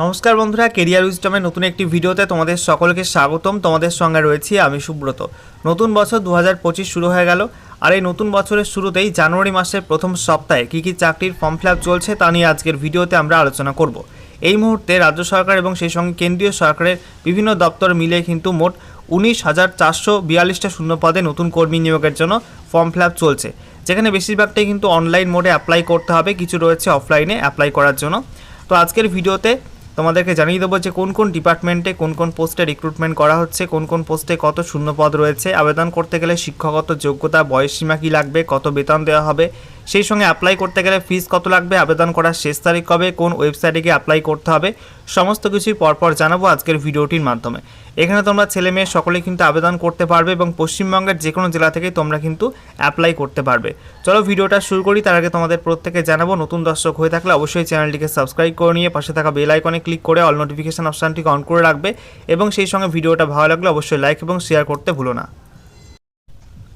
নমস্কার বন্ধুরা কেরিয়ার উইস্টমের নতুন একটি ভিডিওতে তোমাদের সকলকে স্বাগতম। তোমাদের সঙ্গে রয়েছি আমি সুব্রত। নতুন বছর দু হাজার পঁচিশ শুরু হয়ে গেল। আর এই নতুন বছরের শুরুতেই জানুয়ারি মাসের প্রথম সপ্তাহে কী কী চাকরির ফর্ম ফিল চলছে তা নিয়ে আজকের ভিডিওতে আমরা আলোচনা করব। এই মুহূর্তে রাজ্য সরকার এবং সেই সঙ্গে কেন্দ্রীয় সরকারের বিভিন্ন দপ্তর মিলে কিন্তু মোট উনিশ হাজার চারশো বিয়াল্লিশটা শূন্য পদে নতুন কর্মী নিয়োগের জন্য ফর্ম ফিল চলছে। যেখানে বেশিরভাগটাই কিন্তু অনলাইন মোডে অ্যাপ্লাই করতে হবে। কিছু রয়েছে অফলাইনে অ্যাপ্লাই করার জন্য। তো আজকের ভিডিওতে তোমাদেরকে জানিয়ে দেবো যে কোন কোন ডিপার্টমেন্টে কোন কোন পোস্টে রিক্রুটমেন্ট করা হচ্ছে, কোন কোন পোস্টে কত শূন্য পদ রয়েছে। আবেদন করতে গেলে শিক্ষাগত যোগ্যতা, বয়সসীমা কী লাগবে, কত বেতন দেওয়া হবে সেই সঙ্গে অ্যাপ্লাই করতে গেলে ফিস কত লাগবে, আবেদন করার শেষ তারিখ কবে, কোন ওয়েবসাইটে গিয়ে অ্যাপ্লাই করতে হবে, সমস্ত কিছুই পরপর জানাব আজকের ভিডিওটির মাধ্যমে। এখানে তোমরা ছেলে মেয়ে সকলে কিন্তু আবেদন করতে পারবে এবং পশ্চিমবঙ্গের যে কোনো জেলা থেকে তোমরা কিন্তু অ্যাপ্লাই করতে পারবে। চলো ভিডিওটা শুরু করি, তার আগে তোমাদের প্রত্যেকে জানাব, নতুন দর্শক হয়ে থাকলে অবশ্যই চ্যানেলটিকে সাবস্ক্রাইব করে নিয়ে পাশে থাকা বেল আইকনে ক্লিক করে অল নোটিফিকেশন অপশানটিকে অন করে রাখবে এবং সেই সঙ্গে ভিডিওটা ভালো লাগলে অবশ্যই লাইক এবং শেয়ার করতে ভুলো না।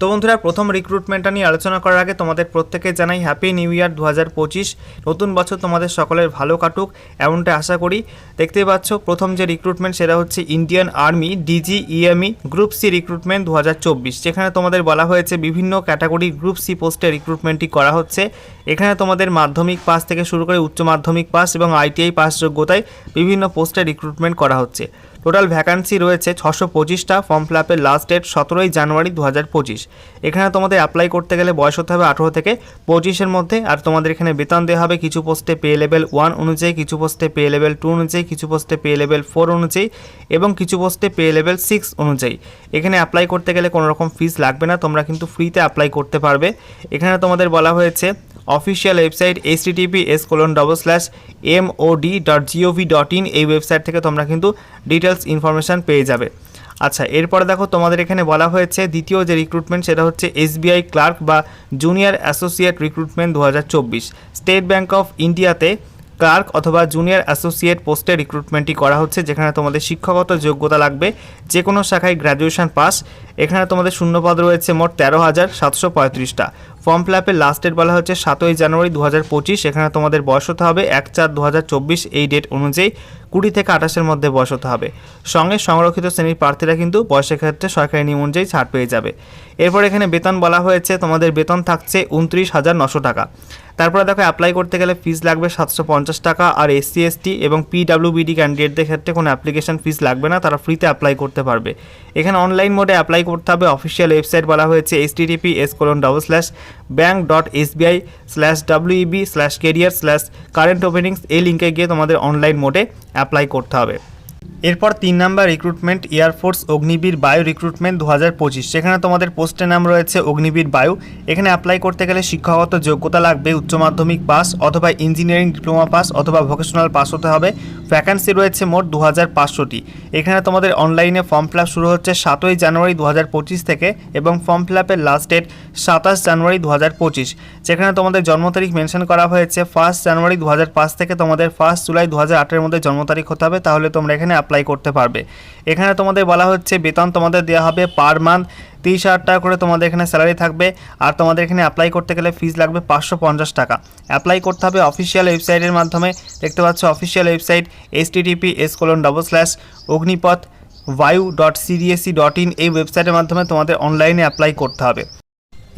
তো বন্ধুরা, প্রথম রিক্রুটমেন্টটা নিয়ে আলোচনা করার আগে তোমাদের প্রত্যেকে জানাই হ্যাপি নিউ ইয়ার দু হাজার পঁচিশ। নতুন বছর তোমাদের সকলের ভালো কাটুক এমনটা আশা করি। দেখতেই পাচ্ছ, প্রথম যে রিক্রুটমেন্ট সেটা হচ্ছে Indian army DG EME group C recruitment দু হাজার চব্বিশ। যেখানে তোমাদের বলা হয়েছে বিভিন্ন ক্যাটাগরি গ্রুপ সি পোস্টে রিক্রুটমেন্টটি করা হচ্ছে। এখানে তোমাদের মাধ্যমিক পাস থেকে শুরু করে উচ্চ মাধ্যমিক পাস এবং আইটিআই পাস যোগ্যতায় বিভিন্ন পোস্টে রিক্রুটমেন্ট করা হচ্ছে। টোটাল ভ্যাকান্সি রয়েছে ছশো পঁচিশটা ফর্ম ফিল আপের লাস্ট ডেট সতেরোই জানুয়ারি দু হাজার পঁচিশ। এখানে তোমাদের অ্যাপ্লাই করতে গেলে বয়স হতে হবে আঠেরো থেকে পঁচিশের মধ্যে, আর তোমাদের এখানে বেতন দেওয়া হবে কিছু পোস্টে পে লেভেল ওয়ান অনুযায়ী, কিছু পোস্টে পে লেভেল টু অনুযায়ী, কিছু পোস্টে পে লেভেল ফোর অনুযায়ী, এবং কিছু পোস্টে পে লেভেল সিক্স অনুযায়ী। এখানে অ্যাপ্লাই করতে গেলে কোনো রকম ফিস লাগবে না, তোমরা কিন্তু ফ্রিতে অ্যাপ্লাই করতে পারবে। এখানে তোমাদের বলা হয়েছে official website H TTP S colon double slash M O D dot GOV dot in এই ওয়েবসাইট থেকে তোমরা কিন্তু ডিটেলস ইনফরমেশান পেয়ে যাবে। আচ্ছা এরপরে দেখো তোমাদের এখানে বলা হয়েছে, দ্বিতীয় যে রিক্রুটমেন্ট সেটা হচ্ছে এসবিআই ক্লার্ক বা জুনিয়র অ্যাসোসিয়েট রিক্রুটমেন্ট দু হাজার চব্বিশ। স্টেট ব্যাঙ্ক অফ ইন্ডিয়াতে ক্লার্ক অথবা জুনিয়র অ্যাসোসিয়েট পোস্টে রিক্রুটমেন্টটি করা হচ্ছে, যেখানে তোমাদের শিক্ষাগত যোগ্যতা লাগবে যে কোনো শাখায় গ্র্যাজুয়েশন পাস এখানে তোমাদের শূন্যপদ রয়েছে মোট তেরো হাজার সাতশো পঁয়ত্রিশটা। ফর্ম ফিল আপের লাস্ট ডেট বলা হচ্ছে সাতই জানুয়ারি দু হাজার পঁচিশ। এখানে তোমাদের বয়স হতে হবে এক চার দু হাজার চব্বিশ এই ডেট অনুযায়ী। কুড়ি থেকে আঠাশের মধ্যে বয়স হতে হবে। সঙ্গে সংরক্ষিত শ্রেণির প্রার্থীরা কিন্তু বয়সের ক্ষেত্রে সরকারি নিয়ম অনুযায়ী ছাড় পেয়ে যাবে। এরপর এখানে বেতন বলা হয়েছে, তোমাদের বেতন থাকছে উনত্রিশ হাজার নশো টাকা। তারপরে দেখো অ্যাপ্লাই করতে গেলে ফিস লাগবে সাতশো পঞ্চাশ টাকা আর এসসি এসটি এবং পিডাব্লিউবিডি ক্যান্ডিডেটদের ক্ষেত্রে কোনো অ্যাপ্লিকেশন ফিস লাগবে না, তারা ফ্রিতে অ্যাপ্লাই করতে পারবে। এখানে অনলাইন মোডে অ্যাপ্লাই করতে হবে। অফিসিয়াল ওয়েবসাইট বলা হয়েছে H TTP S colon double slash bank dot S SBI slash WB slash career slash current openings এই লিঙ্কে গিয়ে তোমাদের অনলাইন মোডে অ্যাপ্লাই করতে হবে। এরপর তিন নাম্বার রিক্রুটমেন্ট এয়ারফোর্স অগ্নিবীর বায়ু রিক্রুটমেন্ট দু হাজার পঁচিশ। সেখানে তোমাদের পোস্টের নাম রয়েছে অগ্নিবীর বায়ু এখানে অ্যাপ্লাই করতে গেলে শিক্ষাগত যোগ্যতা লাগবে, উচ্চ মাধ্যমিক পাস অথবা ইঞ্জিনিয়ারিং ডিপ্লোমা পাস অথবা ভোকেশনাল পাস হতে হবে। ভ্যাকান্সি রয়েছে মোট দু হাজার পাঁচশোটি। এখানে তোমাদের অনলাইনে ফর্ম ফিল শুরু হচ্ছে সাতই জানুয়ারি দু হাজার পঁচিশ থেকে এবং ফর্ম ফিল আপের লাস্ট ডেট সাতাশ জানুয়ারি দু হাজার পঁচিশ। যেখানে তোমাদের জন্ম তারিখ মেনশন করা হয়েছে ফার্স্ট জানুয়ারি দু হাজার পাঁচ থেকে তোমাদের ফার্স্ট জুলাই দু হাজার আটের মধ্যে জন্ম তারিখ হতে হবে। তাহলে তোমরা এখানে অ্যাপ্লাই করতে পারবে। এখানে তোমাদের বলা হচ্ছে বেতন তোমাদের দেওয়া হবে পার মান্থ তিরিশ হাজার টাকা করে তোমাদের এখানে স্যালারি থাকবে আর তোমাদের এখানে অ্যাপ্লাই করতে গেলে ফিস লাগবে পাঁচশো পঞ্চাশ টাকা। অ্যাপ্লাই করতে হবে অফিসিয়াল ওয়েবসাইটের মাধ্যমে। দেখতে পাচ্ছ official website S TTP S colon double slash Agnipath Vayu dot CDAC dot in এই ওয়েবসাইটের মাধ্যমে তোমাদের অনলাইনে অ্যাপ্লাই করতে হবে।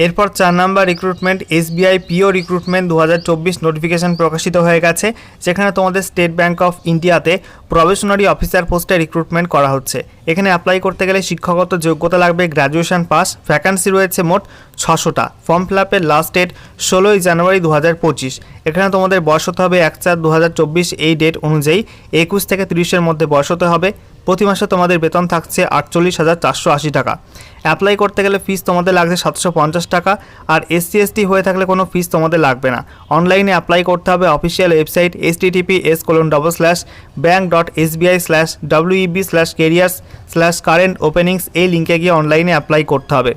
এরপর চার number recruitment SBI PO recruitment দু হাজার চব্বিশ নোটিফিকেশন প্রকাশিত হয়ে গেছে, যেখানে তোমাদের স্টেট ব্যাঙ্ক অফ ইন্ডিয়াতে প্রবেশনারি অফিসার পোস্টে রিক্রুটমেন্ট করা হচ্ছে। এখানে অ্যাপ্লাই করতে গেলে শিক্ষাগত যোগ্যতা লাগবে গ্র্যাজুয়েশন পাস ভ্যাকান্সি রয়েছে মোট ছশোটা। ফর্ম ফিল আপের লাস্ট ডেট ষোলোই জানুয়ারি দু হাজার পঁচিশ। এখানে তোমাদের বয়স হতে হবে এক চার দু এই ডেট অনুযায়ী একুশ থেকে তিরিশের মধ্যে বয়স হতে হবে। প্রতি মাসে তোমাদের বেতন থাকছে আটচল্লিশ হাজার চারশো আশি টাকা। অ্যাপ্লাই করতে গেলে ফিস তোমাদের লাগছে সাতশো পঞ্চাশ টাকা, আর এসসি এসটি হয়ে থাকলে কোনো ফিস তোমাদের লাগবে না। অনলাইনে অ্যাপ্লাই করতে হবে official website S TTP S colon double slash bank dot SBI slash WEB slash careers slash current openings এই লিঙ্কে গিয়ে অনলাইনে অ্যাপ্লাই করতে হবে।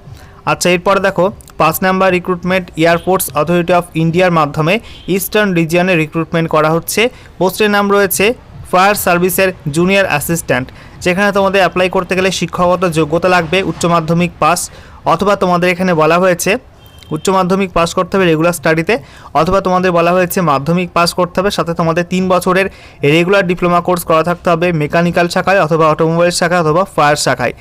আচ্ছা এরপর দেখো, পাঁচ number recruitment airports authority of ইন্ডিয়ার মাধ্যমে ইস্টার্ন রিজিয়নে রিক্রুটমেন্ট করা হচ্ছে। পোস্টের নাম রয়েছে ফায়ার সার্ভিসের জুনিয়র অ্যাসিস্ট্যান্ট যেখানে তোমাদের অ্যাপ্লাই করতে গেলে শিক্ষাগত যোগ্যতা লাগবে, উচ্চ মাধ্যমিক পাস অথবা তোমাদের এখানে বলা হয়েছে উচ্চ মাধ্যমিক পাস করতে হবে রেগুলার স্টাডিতে অথবা তোমাদের বলা হয়েছে মাধ্যমিক পাস করতে হবে, সাথে তোমাদের তিন বছরের রেগুলার ডিপ্লোমা কোর্স করা থাকতে হবে মেকানিক্যাল শাখায় অথবা অটোমোবাইল শাখায় অথবা ফায়ার শাখায়।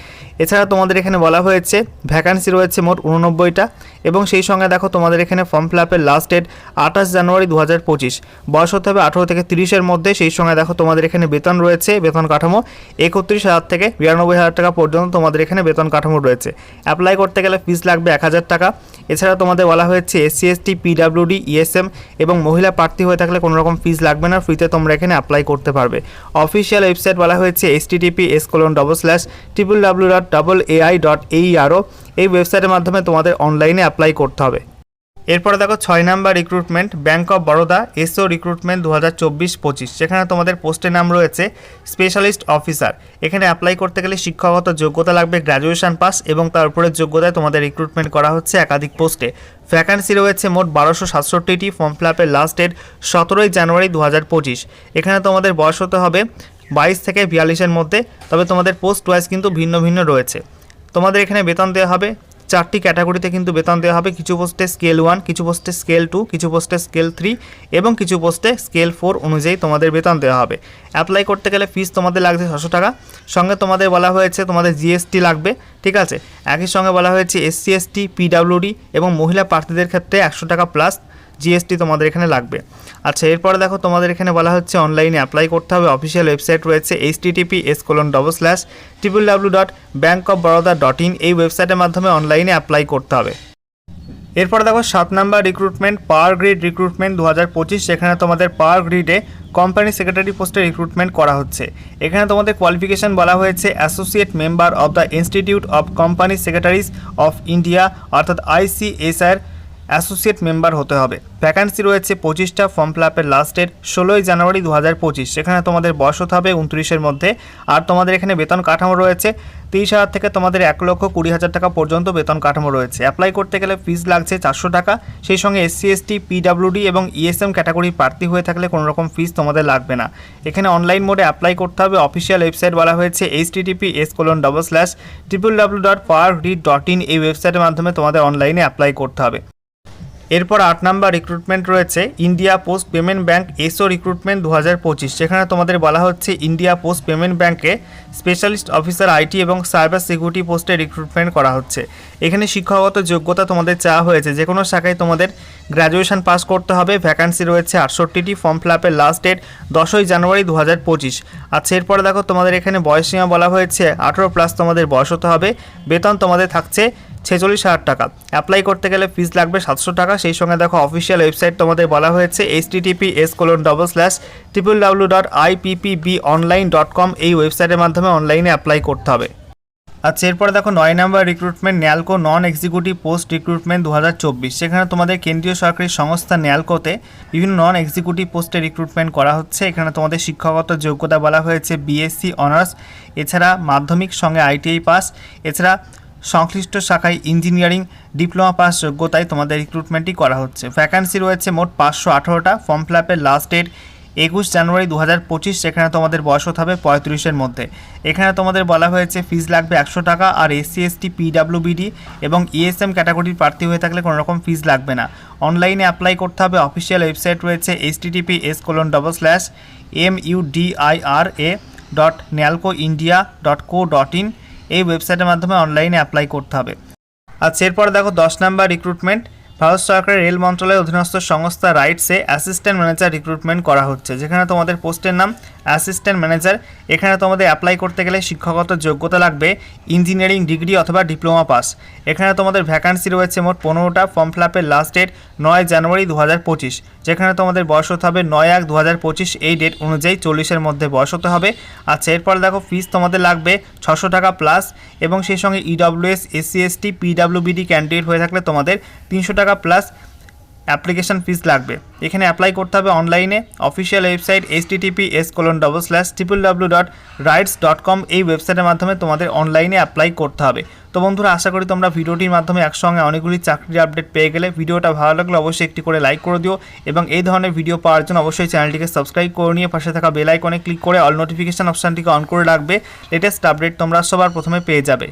এছাড়া তোমাদের এখানে বলা হয়েছে ভ্যাকান্সি রয়েছে মোট উননব্বইটা, এবং সেই সঙ্গে দেখো তোমাদের এখানে ফর্ম ফিল আপের লাস্ট ডেট আঠাশ জানুয়ারি দু হাজার পঁচিশ। বয়স হতে হবে আঠেরো থেকে তিরিশের মধ্যে, সেই সঙ্গে দেখো তোমাদের এখানে বেতন রয়েছে, বেতন কাঠামো একত্রিশ হাজার থেকে বিরানব্বই হাজার টাকা পর্যন্ত তোমাদের এখানে বেতন কাঠামো রয়েছে। অ্যাপ্লাই করতে গেলে ফিস লাগবে এক হাজার টাকা এছাড়া তোমাদের বলা হয়েছে এসসি এসটি পিডাব্লিউডি ইএসএম এবং মহিলা প্রার্থী হয়ে থাকলে কোনো রকম ফিস লাগবে না ফ্রিতে তোমরা এখানে অ্যাপ্লাই করতে পারবে। অফিসিয়াল ওয়েবসাইট বলা হয়েছে S TTP S colon double slash triple W dot double AI dot এই আরও এই ওয়েবসাইটের মাধ্যমে তোমাদের অনলাইনে অ্যাপ্লাই করতে হবে। এরপরে দেখো ছয় number recruitment bank of Baroda SO recruitment দু হাজার চব্বিশ পঁচিশ সেখানে তোমাদের পোস্টের নাম রয়েছে স্পেশালিস্ট অফিসার এখানে অ্যাপ্লাই করতে গেলে শিক্ষাগত যোগ্যতা লাগবে গ্র্যাজুয়েশন পাস এবং তার উপরের যোগ্যতায় তোমাদের রিক্রুটমেন্ট করা হচ্ছে একাধিক পোস্টে ভ্যাকান্সি রয়েছে মোট বারোশো সাতষট্টিটি ফর্ম ফিল আপের লাস্ট ডেট সতেরোই জানুয়ারি দু হাজার পঁচিশ। এখানে তোমাদের বয়স হতে হবে বাইশ থেকে বিয়াল্লিশের মধ্যে, তবে তোমাদের পোস্ট ওয়াইজ কিন্তু ভিন্ন ভিন্ন রয়েছে। তোমাদের এখানে বেতন দেওয়া হবে চারটি ক্যাটাগরিতে কিন্তু বেতন দেওয়া হবে। কিছু পোস্টে স্কেল ওয়ান, কিছু পোস্টে স্কেল টু, কিছু পোস্টে স্কেল থ্রি এবং কিছু পোস্টে স্কেল ফোর অনুযায়ী তোমাদের বেতন দেওয়া হবে। অ্যাপ্লাই করতে গেলে ফিস তোমাদের লাগছে ছশো টাকা। সঙ্গে তোমাদের বলা হয়েছে তোমাদের জিএসটি লাগবে, ঠিক আছে? একই সঙ্গে বলা হয়েছে এসসি, এসটি, পিডাব্লিউডি এবং মহিলা প্রার্থীদের ক্ষেত্রে একশো টাকা প্লাস জিএসটি তোমাদের এখানে লাগবে। আচ্ছা এরপরে দেখো তোমাদের এখানে বলা হচ্ছে অনলাইনে অ্যাপ্লাই করতে হবে। অফিসিয়াল ওয়েবসাইট রয়েছে H TTP S colon double slash triple W dot bank of Baroda dot in এই ওয়েবসাইটের মাধ্যমে অনলাইনে অ্যাপ্লাই করতে হবে। এরপরে দেখো সাত number recruitment power grid recruitment দু হাজার পঁচিশ সেখানে তোমাদের পাওয়ার গ্রিডে কোম্পানি সেক্রেটারি পোস্টে রিক্রুটমেন্ট করা হচ্ছে। এখানে তোমাদের কোয়ালিফিকেশন বলা হয়েছে associate member of the institute of company secretaries of India অর্থাৎ আইসিএসআর অ্যাসোসিয়েট মেম্বার হতে হবে। ভ্যাকান্সি রয়েছে পঁচিশটা ফর্ম ফিল আপের লাস্ট ডেট ষোলোই জানুয়ারি দু হাজার পঁচিশ। সেখানে তোমাদের বয়স হতে হবে উনত্রিশের মধ্যে। আর তোমাদের এখানে বেতন কাঠামো রয়েছে, তিরিশ হাজার থেকে তোমাদের এক লক্ষ কুড়ি হাজার টাকা পর্যন্ত বেতন কাঠামো রয়েছে। অ্যাপ্লাই করতে গেলে ফিস লাগছে চারশো টাকা। সেই সঙ্গে এসসি এসটি পিডাব্লিউডি এবং ইএসএম ক্যাটাগরির প্রার্থী হয়ে থাকলে কোনো রকম ফিস তোমাদের লাগবে না। এখানে অনলাইন মোডে অ্যাপ্লাই করতে হবে। অফিসিয়াল ওয়েবসাইট বলা হয়েছে H TTP S colon double slash triple W dot power dot in এই ওয়েবসাইটের মাধ্যমে তোমাদের অনলাইনে অ্যাপ্লাই করতে হবে। এরপর আট নাম্বার রিক্রুটমেন্ট রয়েছে India post payment bank SO recruitment দু হাজার পঁচিশ সেখানে তোমাদের বলা হচ্ছে ইন্ডিয়া পোস্ট পেমেন্ট ব্যাংকে স্পেশালিস্ট অফিসার আইটি এবং সাইবার সিকিউরিটি পোস্টে রিক্রুটমেন্ট করা হচ্ছে। এখানে শিক্ষাগত যোগ্যতা তোমাদের চাওয়া হয়েছে, যে কোনো শাখায় তোমাদের গ্র্যাজুয়েশন পাস করতে হবে ভ্যাকান্সি রয়েছে আটষট্টিটি ফর্ম ফিল আপের লাস্ট ডেট দশই জানুয়ারি দু হাজার পঁচিশ। আচ্ছা এরপরে দেখো তোমাদের এখানে বয়সসীমা বলা হয়েছে, আঠেরো প্লাস তোমাদের বয়স হতে হবে, বেতন তোমাদের থাকছে ছেচল্লিশ হাজার টাকা। অ্যাপ্লাই করতে গেলে ফিস লাগবে সাতশো টাকা। সেই সঙ্গে দেখো অফিসিয়াল ওয়েবসাইট তোমাদের বলা হয়েছে H TTP S colon double slash triple W dot IPPB online dot com এই ওয়েবসাইটের মাধ্যমে অনলাইনে অ্যাপ্লাই করতে হবে। আচ্ছা এরপরে দেখো নয় number recruitment NALCO non executive post recruitment দু হাজার চব্বিশ। সেখানে তোমাদের কেন্দ্রীয় সরকারি সংস্থা ন্যালকোতে বিভিন্ন নন এক্সিকিউটিভ পোস্টে রিক্রুটমেন্ট করা হচ্ছে। এখানে তোমাদের শিক্ষাগত যোগ্যতা বলা হয়েছে বিএসসি অনার্স এছাড়া মাধ্যমিক সঙ্গে আইটিআই পাস এছাড়া সংশ্লিষ্ট শাখায় ইঞ্জিনিয়ারিং ডিপ্লোমা পাস যোগ্যতায় তোমাদের রিক্রুটমেন্টই করা হচ্ছে। ভ্যাকান্সি রয়েছে মোট পাঁচশো আঠারোটা। ফর্ম ফিল আপের লাস্ট ডেট একুশ জানুয়ারি দু হাজার পঁচিশ, সেখানে তোমাদের বয়স হতে হবে পঁয়ত্রিশের মধ্যে। এখানে তোমাদের বলা হয়েছে ফিজ লাগবে একশো টাকা আর এসসি এসটি পিডাব্লিউবিডি এবং ইএসএম ক্যাটাগরির প্রার্থী হয়ে থাকলে কোনো রকম ফিস লাগবে না। অনলাইনে অ্যাপ্লাই করতে হবে। অফিসিয়াল ওয়েবসাইট রয়েছে H TTP S colon double slash M U D I R A dot NALCO India dot co dot in এই ওয়েবসাইটের মাধ্যমে অনলাইনে অ্যাপ্লাই করতে হবে। আচ্ছা এরপর দেখো দশ নাম্বার রিক্রুটমেন্ট ভারত সরকারের রেল মন্ত্রণালয়ের অধীনস্থ সংস্থা রাইটসে অ্যাসিস্ট্যান্ট ম্যানেজার রিক্রুটমেন্ট করা হচ্ছে, যেখানে তোমাদের পোস্টের নাম অ্যাসিস্ট্যান্ট ম্যানেজার। এখানে তোমাদের অ্যাপ্লাই করতে গেলে শিক্ষাগত যোগ্যতা লাগবে, ইঞ্জিনিয়ারিং ডিগ্রি অথবা ডিপ্লোমা পাস। এখানে তোমাদের ভ্যাকান্সি রয়েছে মোট পনেরোটা, ফর্ম ফিল আপের লাস্ট ডেট নয় জানুয়ারি দু পঁচিশ। যেখানে তোমাদের বয়স হতে হবে নয় এক দু পঁচিশ, এই ডেট অনুযায়ী চল্লিশের মধ্যে বয়স হতে হবে। আচ্ছা এরপর দেখো ফিস তোমাদের লাগবে ছশো টাকা প্লাস এবং সেই সঙ্গে EWS SC ST PWBD candidate হয়ে থাকলে তোমাদের তিনশো টাকা প্লাস অ্যাপ্লিকেশন ফিস লাগবে। এখানে অ্যাপ্লাই করতে হবে অনলাইনে official website H TTP S colon double slash triple W dot RITES dot com এই ওয়েবসাইটের মাধ্যমে তোমাদের অনলাইনে অ্যাপ্লাই করতে হবে। তো বন্ধুরা, আশা করি তোমরা ভিডিওটির মাধ্যমে একসঙ্গে অনেকগুলি চাকরির আপডেট পেয়ে গেলে ভিডিওটা ভালো লাগলে অবশ্যই একটি করে লাইক করে দিও এবং এই ধরনের ভিডিও পাওয়ার জন্য অবশ্যই চ্যানেলটিকে সাবস্ক্রাইব করে নিয়ে পাশে থাকা বেল আইকনে ক্লিক করে অল নোটিফিকেশন অপশানটিকে অন করে রাখবে। লেটেস্ট আপডেট তোমরা সবার প্রথমে পেয়ে যাবে।